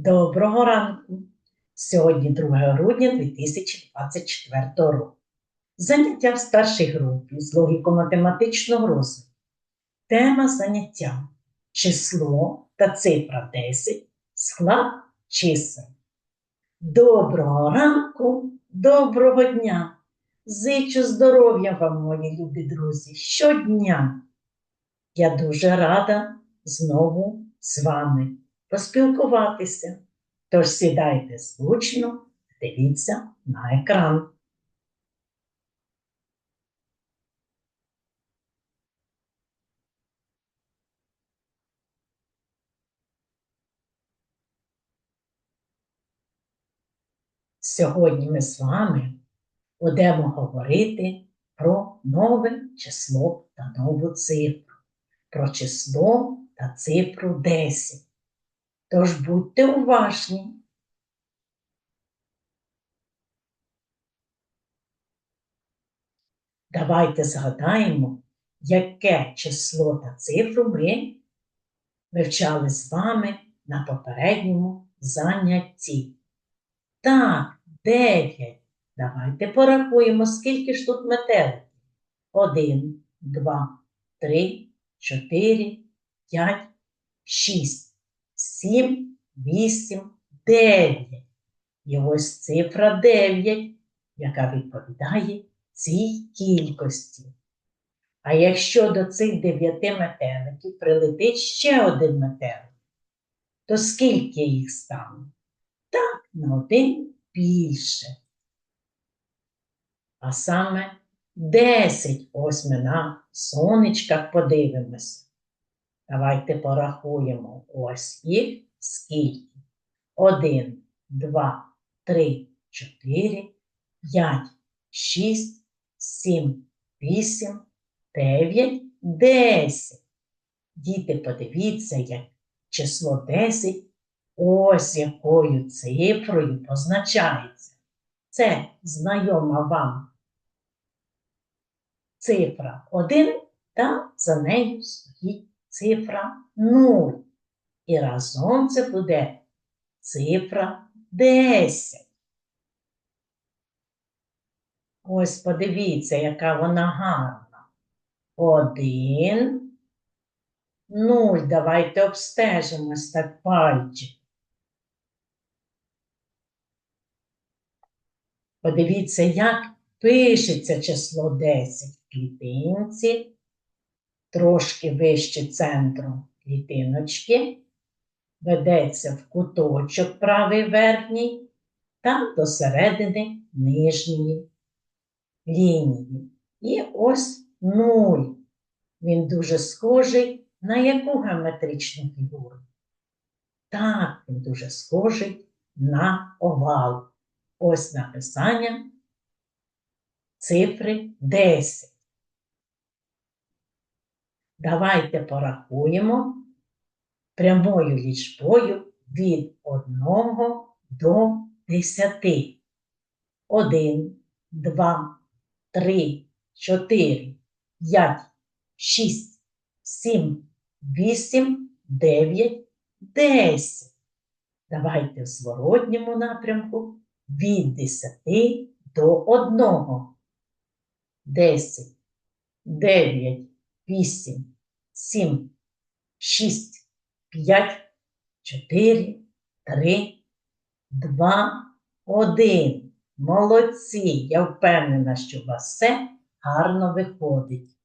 Доброго ранку! Сьогодні 2 грудня 2024 року. Заняття в старшій групі з логіко-математичного розвитку. Тема заняття число та цифра 10, склад чисел. Доброго ранку, доброго дня! Зичу здоров'я вам, мої любі друзі, щодня. Я дуже рада знову з вами поспілкуватися. Тож сідайте зручно, дивіться на екран. Сьогодні ми з вами будемо говорити про нове число та нову цифру, про число та цифру 10. Тож будьте уважні. Давайте згадаємо, яке число та цифру ми вивчали з вами на попередньому занятті. Так, 9. Давайте порахуємо, скільки ж тут метеликів. Один, два, три, чотири, п'ять, шість, сім, вісім, дев'ять. І ось цифра 9, яка відповідає цій кількості. А якщо до цих дев'яти метеликів прилетить ще один метелик, то скільки їх стане? Так, на один більше. А саме 10 ось ми на сонечках подивимося. Давайте порахуємо ось їх скільки. 1, 2, 3, 4, 5, 6, 7, 8, 9, 10. Діти, подивіться, як число 10 ось якою цифрою позначається. Це знайома вам цифра 1 та за нею стоїть цифра 0. І разом це буде цифра 10. Ось подивіться, яка вона гарна. Один, нуль. Давайте обстежимось так пальчик. Подивіться, як пишеться число 10 в клітинці, трошки вище центру клітиночки, ведеться в куточок правий верхній та до середини нижньої лінії. І ось нуль. Він дуже схожий на яку геометричну фігуру? Так, він дуже схожий на овал. Ось написання цифри 10. Давайте порахуємо прямою лічбою від 1 до 10. 1, 2, 3, 4, 5, 6, 7, 8, 9, 10. Давайте в зворотньому напрямку від 10 до 1. 10, 9, 8, 7, 6, 5, 4, 3, 2, 1. Молодці! Я впевнена, що у вас все гарно виходить.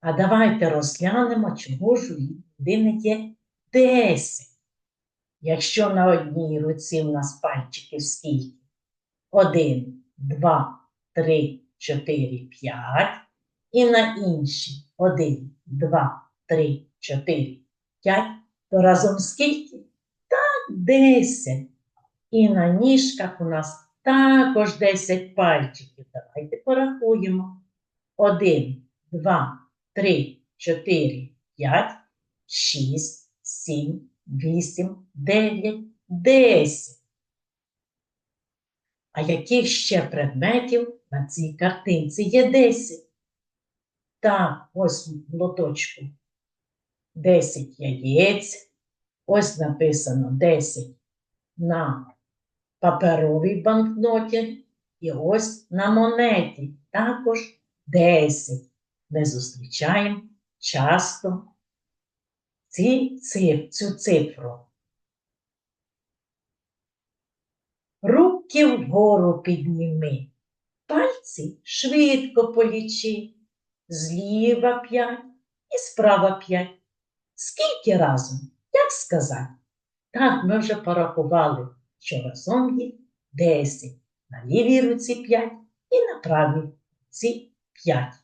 А давайте розглянемо, чого ж у людини є 10. Якщо на одній руці в нас пальчиків скільки? 1, 2, 3, 4, 5. І на іншій 1, 2, 3, 4, 5. То разом скільки? Так, 10. І на ніжках у нас також 10 пальчиків. Давайте порахуємо. 1, 2, 3, 4, 5, 6, 7, 8, 9, 10. А яких ще предметів на цій картинці є 10? Так, ось в лоточку. 10 яєць, Ось написано 10 на паперовій банкноті і ось на монеті також 10. Ми зустрічаємо часто ці, цю цифру. Руки вгору підніми, пальці швидко полічи, зліва п'ять і справа п'ять. Скільки разом? Як сказати? Так, ми вже порахували, що разом їх 10. На лівій руці 5 і на правій руці 5.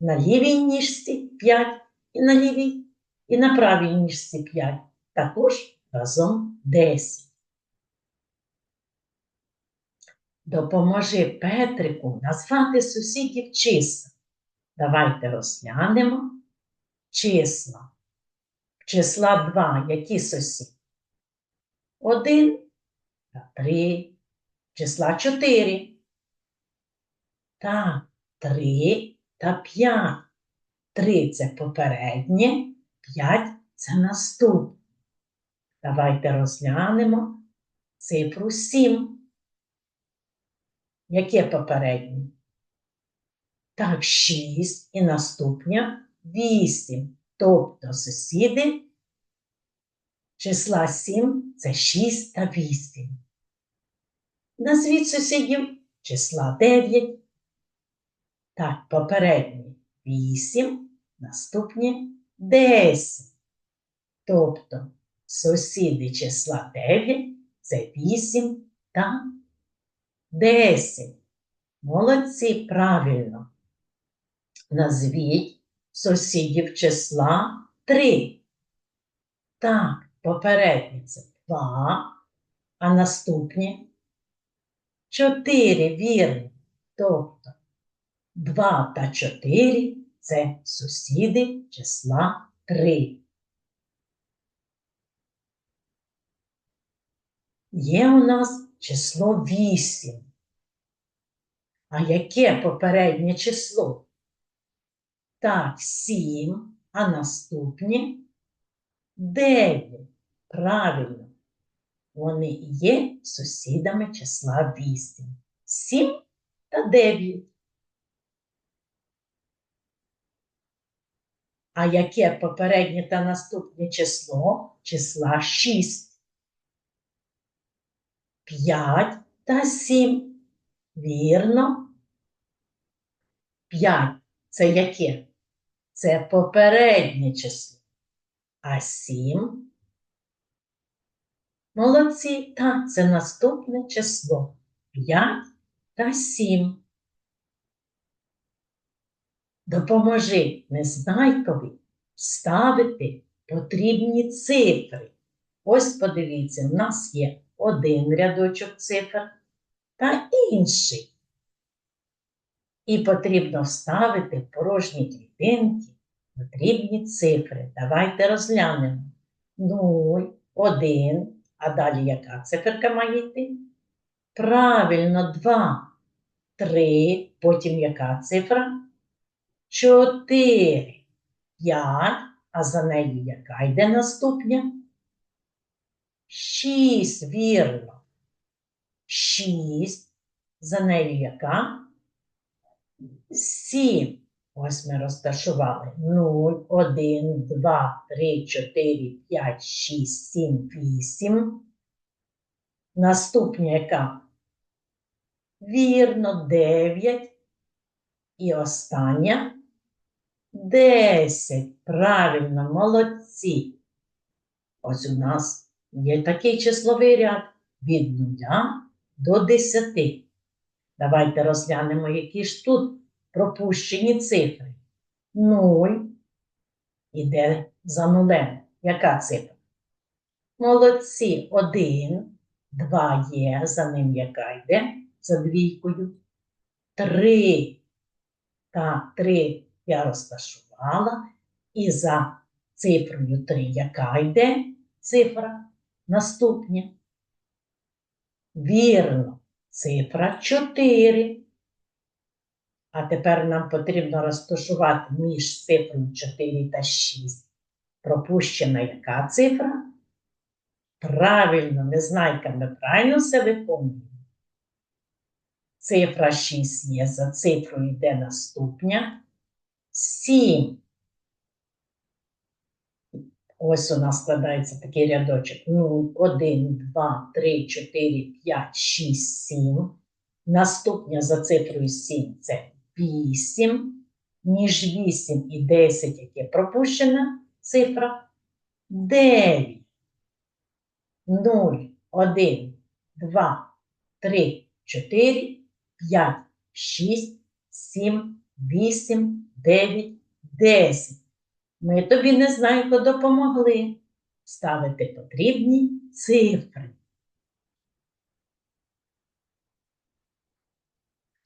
На лівій ніжці 5 і на лівій, і на правій ніжці 5. Також разом 10. Допоможи Петрику назвати сусідів числа. Давайте розглянемо числа. Числа 2, які сусід? 1 та 3. Числа 4. Так, 3 та 5. 3 це попереднє, 5 це наступне. Давайте розглянемо цифру 7. Яке попереднє? Так, 6 і наступня 8. Тобто сусіди числа 7 це 6 та 8. Назвіть сусідів числа 9. Так, попереднє 8, наступні 10. Тобто сусіди числа 9 це 8 та 10. Молодці, правильно. Назвіть сусідів числа 3. Так, попереднє це 2, а наступні 4, вірно. Тобто 2 та 4 це сусіди числа 3. Є у нас число 8. А яке попереднє число? Так, 7, а наступні 9. Правильно. Вони є сусідами числа 8. 7 та 9. А яке попереднє та наступне число? Числа 6. 5 та 7. Вірно. 5 це яке? Це попереднє число. А 7. Молодці, так, це наступне число. 5 та 7. Допоможи Незнайкові ставити потрібні цифри. Ось подивіться, в нас є один рядочок цифр та інший. І потрібно вставити порожні клітинки потрібні цифри. Давайте розглянемо. 0, 1, а далі яка циферка має йти? Правильно, 2, 3, потім яка цифра? 4, 5, а за нею яка йде наступня? 6, вірно. 6, за нею яка? 7. Ось ми розташували 0, 1, 2, 3, 4, 5, 6, 7, 8. Наступня яка? Вірно, 9. І остання 10. Правильно, молодці. Ось у нас є такий числовий ряд від 0 до 10. Давайте розглянемо, які ж тут пропущені цифри. 0 іде за нулем. Яка цифра? Молодці. 1, 2 є, за ним яка йде? За двійкою. 3. Так, 3 я розташувала. І за цифрою 3 яка йде цифра? Наступня. Вірно, цифра 4. А тепер нам потрібно розташувати між цифрою 4 та 6. Пропущена яка цифра? Правильно, незнайками правильно все виконуємо. Цифра 6 є, за цифрою йде наступня. 7. Ось у нас складається такий рядочок. Ну, 1, 2, 3, 4, 5, 6, 7. Наступня за цифрою 7 це 8. Між 8 і 10, яке пропущена цифра 9. 0, 1, 2, 3, 4, 5, 6, 7, 8, 9, 10. Ми тобі незнайко допомогли ставити потрібні цифри.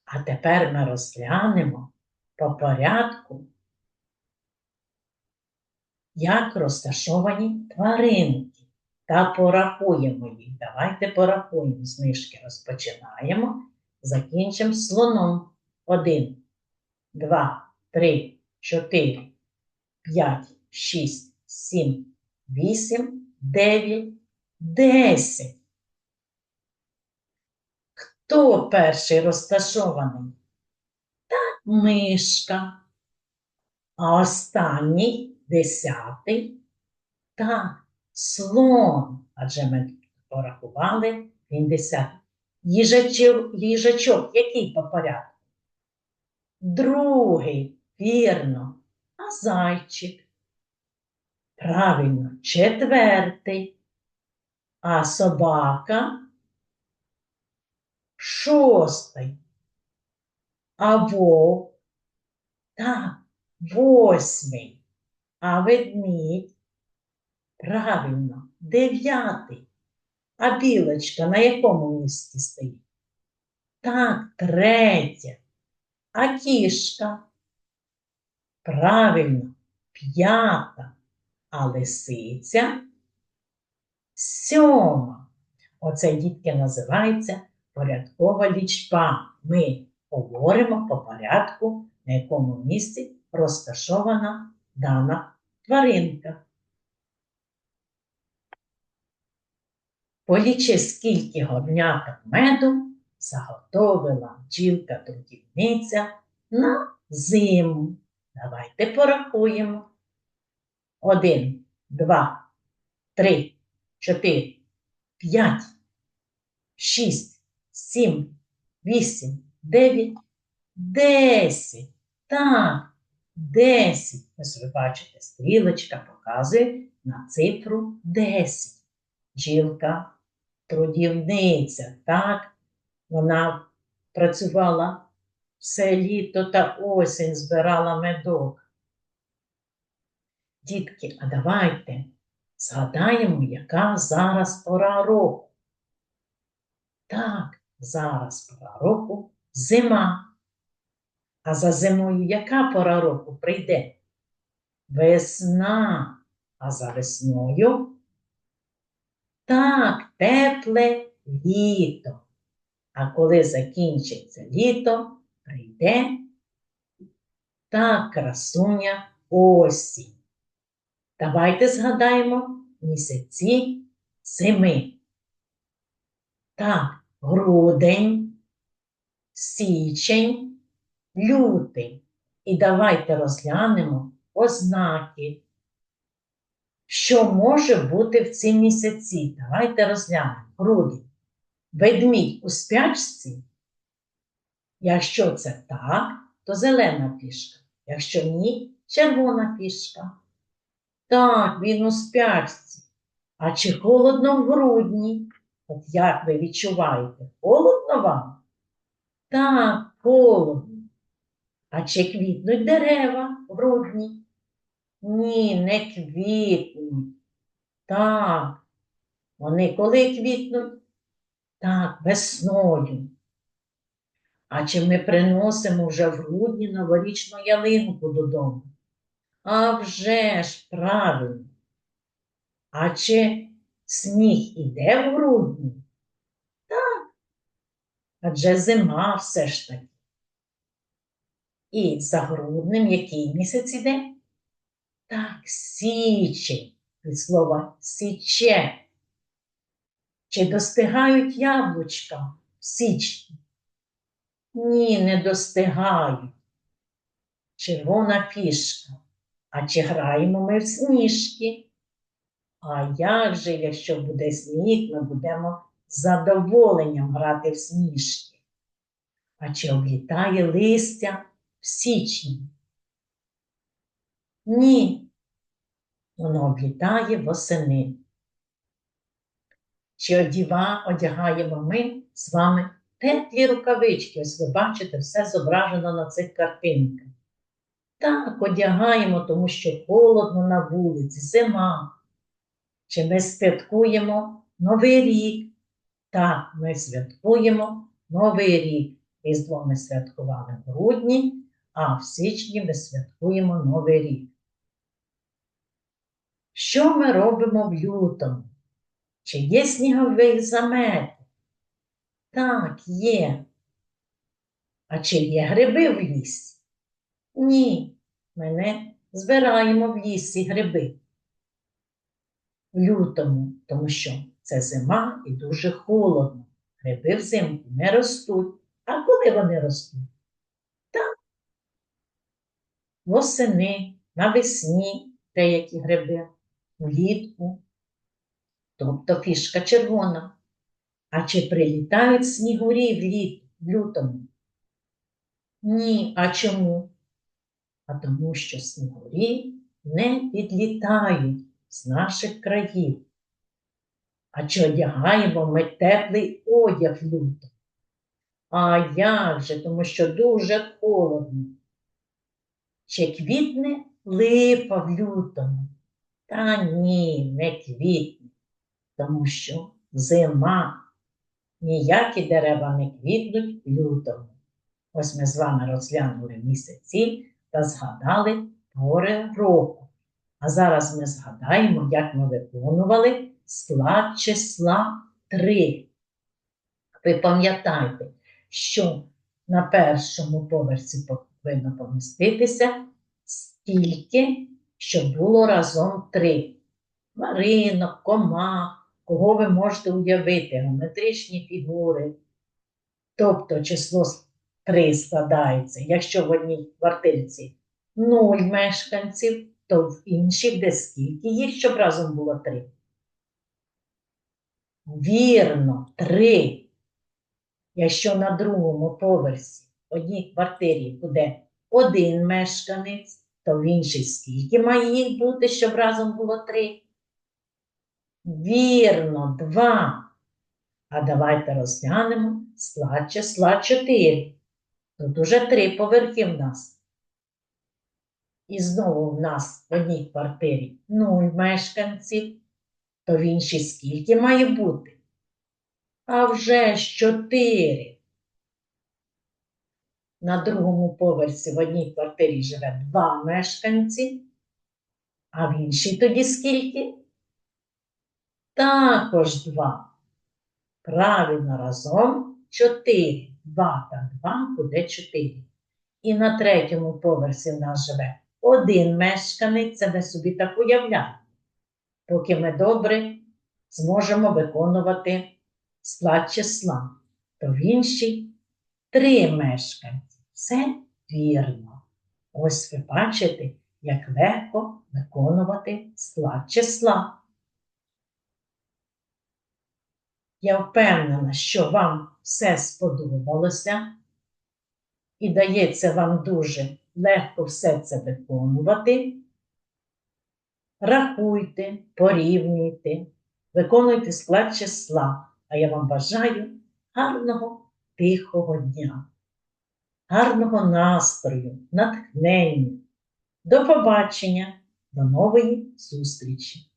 А тепер ми розглянемо по порядку, як розташовані тваринки та порахуємо їх. Давайте порахуємо. З мишки розпочинаємо. Закінчимо слоном. Один, два, три, чотири, п'ять, шість, сім, вісім, дев'ять, десять. Хто перший розташований? Так, мишка. А останній десятий. Так, слон. Адже ми порахували він десятий. Їжачок який по порядку? Другий, вірно. А зайчик? Правильно, четвертий. А собака? Шостий. А вовк? Так, восьмий. А ведмідь? Правильно, дев'ятий. А білочка на якому місці стоїть? Так, третя. А кішка? Правильно, п'ята. А лисиця? Сьома. Оце, дітки, називається порядкова лічба. Ми говоримо по порядку, на якому місці розташована дана тваринка. Полічи, скільки горняток меду заготовила бджілка-трудівниця на зиму. Давайте порахуємо. Один, два, три, чотири, п'ять, шість, сім, вісім, дев'ять, десять. Так, десять. Ось ви бачите, стрілочка показує на цифру десять. Бджілка, трудівниця, так, вона працювала все літо та осінь, збирала медок. Дітки, а давайте згадаємо, яка зараз пора року. Так, зараз пора року зима. А за зимою яка пора року прийде? Весна. А за весною так, тепле літо. А коли закінчиться літо, прийде так красуня осінь. Давайте згадаємо місяці зими. Так, грудень, січень, лютий. І давайте розглянемо ознаки, що може бути в ці місяці. Давайте розглянемо. Грудень. Ведмідь у спячці. Якщо це так, то зелена пішка. Якщо ні, червона пішка. Так, він у спячці. А чи холодно в грудні? От як ви відчуваєте? Холодно вам? Так, холодно. А чи квітнуть дерева в грудні? Ні, не квітнуть. Так. Вони коли квітнуть? Так, весною. А чи ми приносимо вже в грудні новорічну ялинку додому? А вже ж правильно. А чи сніг іде в грудні? Так. Адже зима все ж таки. І за груднем який місяць іде? Так, січень, від слова січе. Чи достигають яблучка в січні? Ні, не достигають. Червона фішка. А чи граємо ми в сніжки? А як же, якщо буде сніг, ми будемо задоволенням грати в сніжки? А чи облітає листя в січні? Ні, воно облітає восени. Чи одіва, одягаємо ми з вами теплі рукавички? Ось ви бачите, все зображено на цих картинках. Так, одягаємо, тому що холодно на вулиці, зима. Чи ми святкуємо Новий рік? Так, ми святкуємо Новий рік. Різдво ми святкували в грудні, а в січні ми святкуємо Новий рік. Що ми робимо в лютому? Чи є сніговий замет? Так, є. А чи є гриби в лісі? Ні, ми не збираємо в лісі гриби в лютому, тому що це зима і дуже холодно. Гриби взимку не ростуть. А коли вони ростуть? Так. Восени, навесні деякі гриби, влітку. Тобто фішка червона. А чи прилітають снігурі в, літ, в лютому? Ні, а чому? А тому що снігурі не підлітають з наших країв. А чи одягаємо ми теплий одяг в лютому? А як же, тому що дуже холодно. Чи квітне липа в лютому? Та ні, не квітне, тому що зима. Ніякі дерева не квітнуть лютому. Ось ми з вами розглянули місяці та згадали пори року. А зараз ми згадаємо, як ми виконували склад числа 3. Ви пам'ятаєте, що на першому поверсі повинно поміститися стільки, щоб було разом 3. Тваринок, комах, кого ви можете уявити, геометричні фігури. Тобто число 3 складається, якщо в одній квартирці 0 мешканців, то в іншій де скільки їх, щоб разом було 3. Вірно, 3. Якщо на другому поверсі в одній квартирі буде один мешканець, то в іншій скільки має їх бути, щоб разом було 3? Вірно, 2. А давайте розглянемо склад числа 4. Тут уже три поверхи в нас. І знову в нас в одній квартирі 0 мешканців, то в іншій скільки має бути? А вже ж 4. На другому поверсі в одній квартирі живе 2 мешканці, а в іншій тоді скільки? Також 2. Правильно разом 4. 2 та 2 буде 4. І на третьому поверсі в нас живе один мешканець, це ми собі так уявляємо, поки ми добре зможемо виконувати склад числа, то в іншій три мешканці. Все вірно. Ось ви бачите, як легко виконувати склад числа. Я впевнена, що вам все сподобалося і дається вам дуже легко все це виконувати. Рахуйте, порівнюйте, виконуйте склад числа, а я вам бажаю гарного тихого дня, гарного настрою, натхнення. До побачення, до нової зустрічі!